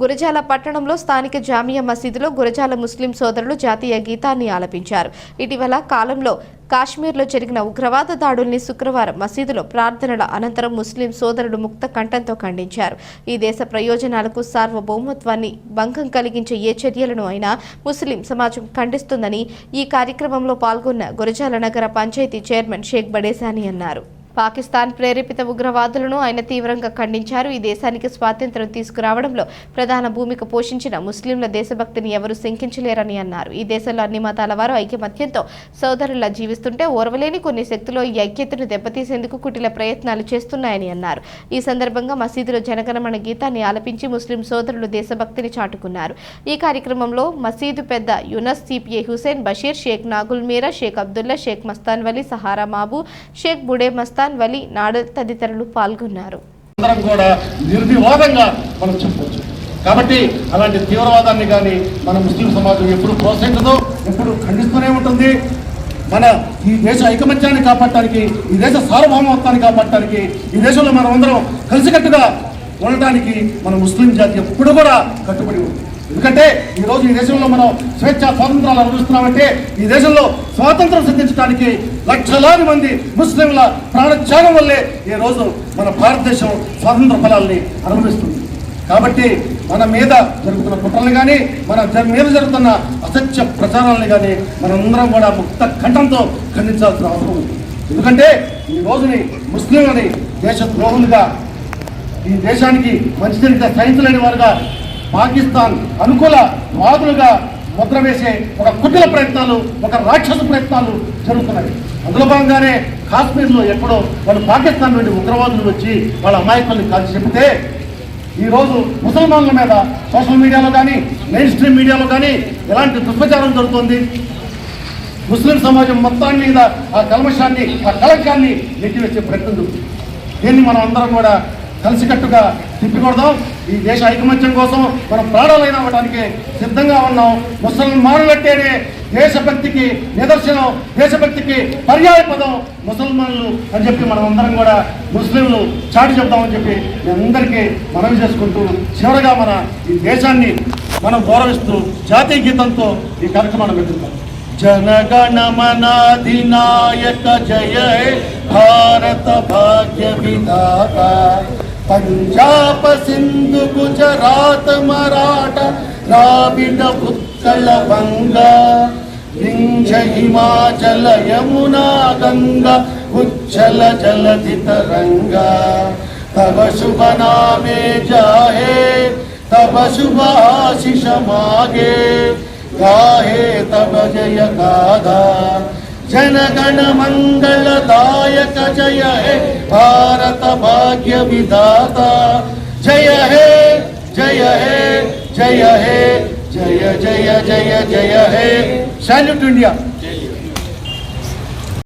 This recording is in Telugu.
గురజాల పట్టణంలో స్థానిక జామియా మసీదులో గురజాల ముస్లిం సోదరులు జాతీయ గీతాన్ని ఆలపించారు. ఇటీవల కాలంలో కాశ్మీర్లో జరిగిన ఉగ్రవాద దాడుల్ని శుక్రవారం మసీదులో ప్రార్థనల అనంతరం ముస్లిం సోదరులు ముక్త కంఠంతో ఖండించారు. ఈ దేశ ప్రయోజనాలకు సార్వభౌమత్వాన్ని భంగం కలిగించే ఏ చర్యలను అయినా ముస్లిం సమాజం ఖండిస్తుందని ఈ కార్యక్రమంలో పాల్గొన్న గురజాల నగర పంచాయతీ చైర్మన్ షేక్ బడేసాని అన్నారు. పాకిస్తాన్ ప్రేరేపిత ఉగ్రవాదులను ఆయన తీవ్రంగా ఖండించారు. ఈ దేశానికి స్వాతంత్ర్యం తీసుకురావడంలో ప్రధాన భూమిక పోషించిన ముస్లింల దేశభక్తిని ఎవరు శంకించలేరని అన్నారు. ఈ దేశంలో అన్ని మతాల వారు ఐక్యమత్యంతో సోదరులా జీవిస్తుంటే ఓర్వలేని కొన్ని శక్తులు ఈ ఐక్యతను దెబ్బతీసేందుకు కుటిల ప్రయత్నాలు చేస్తున్నాయని అన్నారు. ఈ సందర్భంగా మసీదులో జనగణమన గీతాన్ని ఆలపించి ముస్లిం సోదరులు దేశభక్తిని చాటుకున్నారు. ఈ కార్యక్రమంలో మసీదు పెద్ద యునస్ సిపిఐ హుసేన్ బషీర్ షేక్ నాగుల్ మీరా షేక్ అబ్దుల్లా షేక్ మస్తాన్ వలీ సహారా మాబు షేక్ బుడే మస్తాన్ వలీ నాడల్ తదితరులు పాల్గొన్నారు. అందరం కూడా నిర్వివాదంగా మనం చెప్పవచ్చు. కాబట్టి అలాంటి తీవ్రవాదాన్ని కానీ మన ముస్లిం సమాజం ఎప్పుడు ప్రోత్సహించదు ఎప్పుడు ఖండిస్తూనే ఉంటుంది. మన ఈ దేశ ఐకమత్యాన్ని కాపాడటానికి ఈ దేశ సార్వభౌమత్వాన్ని కాపాడటానికి ఈ దేశంలో మనం అందరం కలిసికట్టుగా ఉండటానికి మన ముస్లిం జాతి ఎప్పుడు కూడా కట్టుబడి ఉంది. ఎందుకంటే ఈ రోజు ఈ దేశంలో మనం స్వేచ్ఛ స్వాతంత్రాలు అనుభవిస్తున్నామంటే ఈ దేశంలో స్వాతంత్రం సిద్ధించడానికి లక్షలాది మంది ముస్లింల ప్రాణత్యాగం వల్లే ఈ రోజు మన భారతదేశం స్వాతంత్ర ఫలాల్ని అనుభవిస్తుంది. కాబట్టి మన మీద జరుగుతున్న కుట్రలు కానీ మన జ- మీద జరుగుతున్న అసత్య ప్రచారాలను కానీ మనందరం కూడా ముక్త కంఠంతో ఖండించాల్సిన అవసరం ఉంది. ఎందుకంటే ఈ రోజుని ముస్లింలని దేశ ద్రోహులుగా ఈ దేశానికి మంచి జరిగితే సహించలేని వారుగా పాకిస్తాన్ అనుకూల వాదులుగా ముద్ర వేసే ఒక కుటిల ప్రయత్నాలు ఒక రాక్షస ప్రయత్నాలు జరుగుతున్నాయి. అందులో భాగంగానే కాశ్మీర్లో ఎక్కడో వాళ్ళు పాకిస్తాన్ నుండి ఉగ్రవాదులు వచ్చి వాళ్ళ అమాయకుల్ని కాల్చి చెబితే ఈరోజు ముసల్మాన్ల మీద సోషల్ మీడియాలో కానీ మెయిన్ స్ట్రీమ్ మీడియాలో కానీ ఎలాంటి దుష్ప్రచారం జరుగుతుంది? ముస్లిం సమాజం మొత్తాన్ని మీద ఆ కల్మషాన్ని ఆ కలకాన్ని నెట్టివేసే ప్రయత్నం జరుగుతుంది. దీన్ని మనం అందరం కూడా కలిసికట్టుగా తిప్పికొడదాం ఈ దేశ ఐకమత్యం కోసం మనం ప్రాణాలైన అవ్వడానికి సిద్ధంగా ఉన్నాం ముసల్మానులంటేనే దేశభక్తికి నిదర్శనం దేశభక్తికి పర్యాయ పదం ముసల్మాన్లు అని చెప్పి మనం అందరం కూడా ముస్లింలు చాటి చెప్దామని చెప్పి మీ అందరికీ మనవి చేసుకుంటూ చివరగా మన ఈ దేశాన్ని మనం గౌరవిస్తూ జాతీయ గీతంతో ఈ కార్యక్రమాన్ని పెట్టుకుంటాం जनगणमनाधिनायक जय हे भारत भाग्य विधाता పంజాబ సింధు గుజరాత్ మరాఠ ద్రావిడ ఉత్కళ వంగ వింజ హిమాచల యమునా గంగా ఉచ్చల జలధి తరంగ తవ శుభ నామే జాహే తవ శుభ ఆశిష మాగే. గాహే తవ జయ గాధా జనగణ మంగళదాయక జయ హే భాగ్య విధాత జయ హే జయ హే జయ హే జయ జయ జయ జయ హే. Salute India